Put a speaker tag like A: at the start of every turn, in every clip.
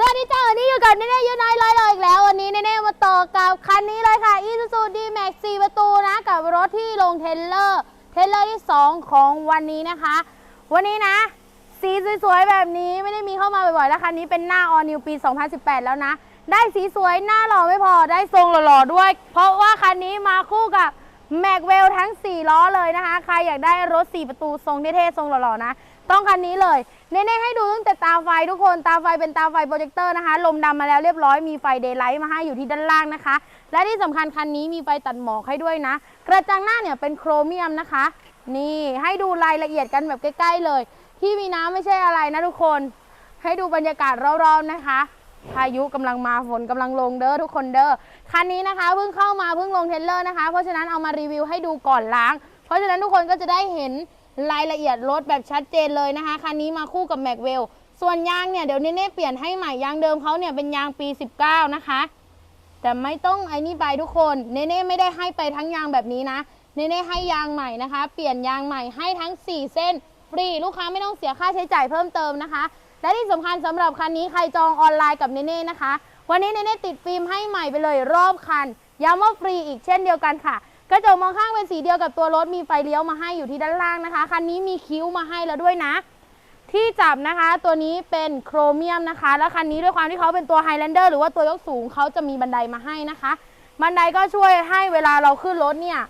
A: สวัสดีจ้าวันนี้อยู่กับเน่ๆยูไนท์ไลท์เราอีกแล้ว วันนี้เน่ๆมาต่อกับคันนี้เลยค่ะ Isuzu D-Max 4ประตูนะ กับรถที่ลงเทเลอร์ เทเลอร์ที่ 2 ของวันนี้นะคะ วันนี้นะ สีสวยๆ แบบนี้ไม่ได้มีเข้ามาบ่อยๆแล้วคันนี้เป็นหน้า All New ปี 2018 แล้วนะ ได้สีสวยหน้าหล่อไม่พอได้ทรงหล่อๆด้วย เพราะว่าคันนี้มาคู่กับแม็กเวลทั้ง 4 ล้อเลยนะคะ ใครอยากได้รถ 4 ประตูทรงเท่ๆทรงหล่อๆนะ ต้องคันนี้เลยเน่ๆให้ดูตั้งแต่ตาไฟทุกคนตาไฟเป็นตาไฟโปรเจคเตอร์นะคะ ลมดำมาแล้วเรียบร้อยมีไฟเดย์ไลท์มาให้อยู่ที่ด้านล่างนะคะ และที่สำคัญคันนี้มีไฟตัดหมอกให้ด้วยนะ กระจังหน้าเนี่ยเป็นโครเมียมนะคะ นี่ให้ดูรายละเอียดกันแบบใกล้ๆเลย ที่มีน้ำไม่ใช่อะไรนะทุกคน ให้ดูบรรยากาศรอบๆนะคะพายุกำลังมาฝนกำลังลงเด้อทุกคนเด้อคันนี้นะคะเพิ่งเข้ามาเพิ่งลงเทเลอร์นะคะ เพราะฉะนั้นเอามารีวิวให้ดูก่อนล้าง เพราะฉะนั้นทุกคนก็จะได้เห็น รายละเอียดรถแบบชัดเจนเลยนะคะ คันนี้มาคู่กับแม็กเวลส่วนยางเนี่ยเดี๋ยวเน่เปลี่ยนให้ใหม่ยางเดิมเขาเนี่ยเป็นยางปี 19 นะคะ แต่ไม่ต้องไอ้นี่ไปทุกคนเน่ๆไม่ได้ให้ไปทั้งยางแบบนี้นะเน่ๆให้ยางใหม่นะคะ เปลี่ยนยางใหม่ให้ทั้ง 4 เส้นฟรีลูกค้าไม่ต้องเสียค่าใช้จ่ายเพิ่มเติมนะคะ และที่สำคัญสำหรับคันนี้ใครจองออนไลน์กับเน่ๆนะคะ วันนี้เน่ๆติดฟิล์มให้ใหม่ไปเลยรอบคันย้ำว่าฟรีอีกเช่นเดียวกันค่ะ กระจกมองข้างเป็นสีเดียวกับตัวรถมีไฟเลี้ยวมาให้อยู่ที่ด้านล่างนะคะคันนี้มีคิ้วมาให้แล้วด้วยนะ ที่จับนะคะตัวนี้เป็นโครเมียมนะคะ แล้วคันนี้ด้วยความที่เขาเป็นตัวไฮแลนเดอร์หรือว่าตัวยกสูงเขาจะมีบันไดมาให้นะคะ บันไดก็ช่วยให้เวลาเราขึ้นรถเนี่ย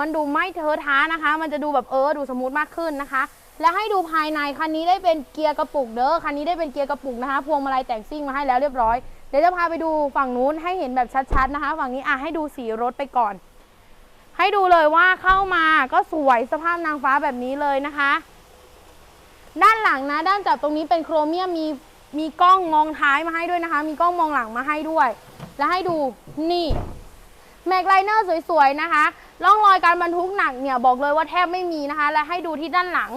A: มันดูไม่เทอะท้านะคะ มันจะดูแบบเออดูสมูทมากขึ้นนะคะ และให้ดูภายในคันนี้ได้เป็นเกียร์กระปุกเด้อคันนี้ได้เป็นเกียร์กระปุกนะคะ พวงมาลัยแต่งซิ่งมาให้แล้วเรียบร้อยเดี๋ยวจะพาไปดูฝั่งนู้นให้เห็นแบบชัดๆนะคะ ฝั่งนี้อะให้ดูสีรถไปก่อน ให้ดูเลยว่าเข้ามาก็สวยสภาพนางฟ้าแบบนี้เลยนะคะ ด้านหลังนะ ด้านจับตรงนี้เป็นโครเมียมมีมีกล้องมองท้ายมาให้ด้วยนะคะ มีกล้องมองหลังมาให้ด้วย และให้ดูนี่แม็กไลเนอร์สวยๆนะคะร่องรอยการบรรทุกหนักเนี่ยบอกเลยว่าแทบไม่มีนะคะ และให้ดูที่ด้านหลัง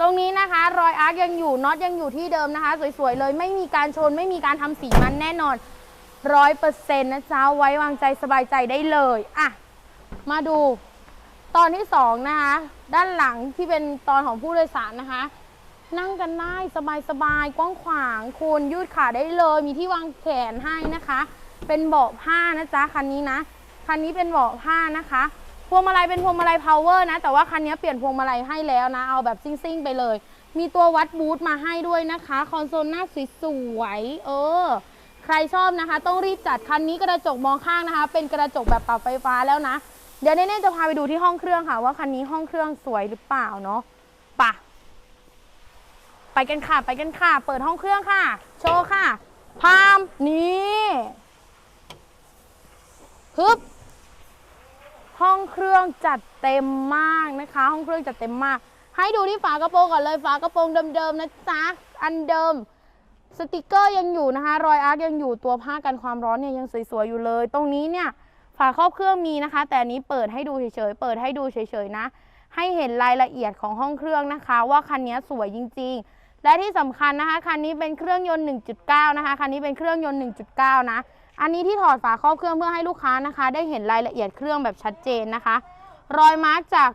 A: ตรงนี้นะคะ รอยอาร์คยังอยู่น็อตยังอยู่ที่เดิมนะคะ สวยๆเลยไม่มีการชนไม่มีการทำสีมันแน่นอนร้อยเปอร์เซ็นต์นะจ๊ะไว้วางใจสบายใจได้เลยอะ มาดู ตอนที่สองนะคะ ด้านหลังที่เป็นตอนของผู้โดยสารนะคะ นั่งกันได้สบายๆกว้างขวางคุณยืดขาได้เลย มีที่วางแขนให้นะคะ เป็นเบาะผ้านะจ๊ะคันนี้นะคันนี้เป็นเบาะผ้านะคะพวงมาลัยเป็นพวงมาลัย power นะ แต่ว่าคันนี้เปลี่ยนพวงมาลัยให้แล้วนะ เอาแบบซิ่งๆไปเลย มีตัววัดบูทมาให้ด้วยนะคะ คอนโซลหน้าสวยๆเออ ใครชอบนะคะ ต้องรีบจัดคันนี้กระจกมองข้างนะคะ เป็นกระจกแบบปรับไฟฟ้าแล้วนะ เดี๋ยวเน่ๆจะพาไปดูที่ห้องเครื่องค่ะ ว่าคันนี้ห้องเครื่องสวยหรือเปล่าเนาะป่ะไปกันค่ะ ไปกันค่ะ เปิดห้องเครื่องค่ะ โชว์ค่ะ พามนี่ฮึบห้องเครื่องจัดเต็มมากนะคะ ห้องเครื่องจัดเต็มมาก ให้ดูที่ฝากระโปรงก่อนเลยฝากระโปรงเดิมๆนะจ๊ะอันเดิมสติกเกอร์ยังอยู่นะคะ รอยอาร์คยังอยู่ตัวผ้ากันความร้อนเนี่ยยังสวยๆอยู่เลย ตรงนี้เนี่ย ฝาครอบเครื่องมีนะคะ แต่อันนี้เปิดให้ดูเฉยๆ เปิดให้ดูเฉยๆนะ ให้เห็นรายละเอียดของห้องเครื่องนะคะ ว่าคันนี้สวยจริง ๆ และที่สำคัญนะคะ คันนี้เป็นเครื่องยนต์ 1.9 นะคะ คันนี้เป็นเครื่องยนต์ 1.9 นะ อันนี้ที่ถอดฝาครอบเครื่องเพื่อให้ลูกค้านะคะ ได้เห็นรายละเอียดเครื่องแบบชัดเจนนะคะ รอยมาร์กจาก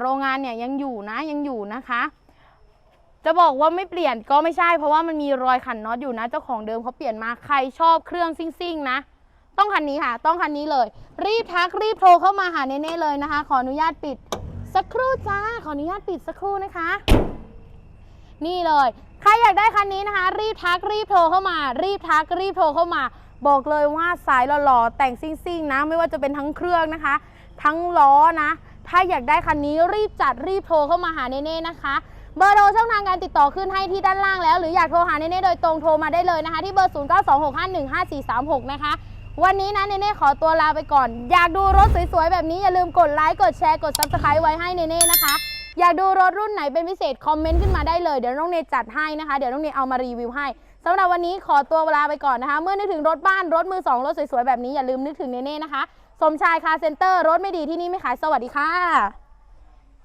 A: โรงงานเนี่ยยังอยู่นะ ยังอยู่นะคะจะบอกว่าไม่เปลี่ยนก็ไม่ใช่เพราะว่ามันมีรอยขันน็อตอยู่นะ เจ้าของเดิมเขาเปลี่ยนมาใครชอบเครื่องซิ่งๆนะ ต้องคันนี้ค่ะ ต้องคันนี้เลย รีบทักรีบโทรเข้ามาหาเน่ๆเลยนะคะ ขออนุญาตปิดสักครู่จ้า ขออนุญาตปิดสักครู่นะคะ นี่เลย ใครอยากได้คันนี้นะคะ รีบทักรีบโทรเข้ามา รีบทักรีบโทรเข้ามา บอกเลยว่าสายหล่อๆแต่งซิ่งๆนะ ไม่ว่าจะเป็นทั้งเครื่องนะคะ ทั้งล้อนะ ถ้าอยากได้คันนี้รีบจัดรีบโทรเข้ามาหาเน่ๆนะคะเบอร์โทรช่องทางการติดต่อขึ้นให้ที่ด้านล่างแล้ว หรืออยากโทรหาเน่ๆโดยตรงโทรมาได้เลยนะคะ ที่เบอร์ 0926515436 นะคะ วันนี้นะเน่ๆขอตัวลาไปก่อน อยากดูรถสวยๆ แบบนี้อย่าลืมกดไลค์กดแชร์กด Subscribe ไว้ให้เน่ๆนะคะ อยากดูรถรุ่นไหนเป็นพิเศษคอมเมนต์ขึ้นมาได้เลยเดี๋ยวน้องเนจัดให้นะคะ เดี๋ยวน้องเนเอามารีวิวให้สำหรับวันนี้ขอตัวลาไปก่อนนะคะ เมื่อนึกถึงรถบ้านรถมือสองรถสวยๆแบบนี้อย่าลืมนึกถึงเน่ๆนะคะ สมชายคาเซ็นเตอร์รถไม่ดีที่นี่ไม่ขายสวัสดีค่ะ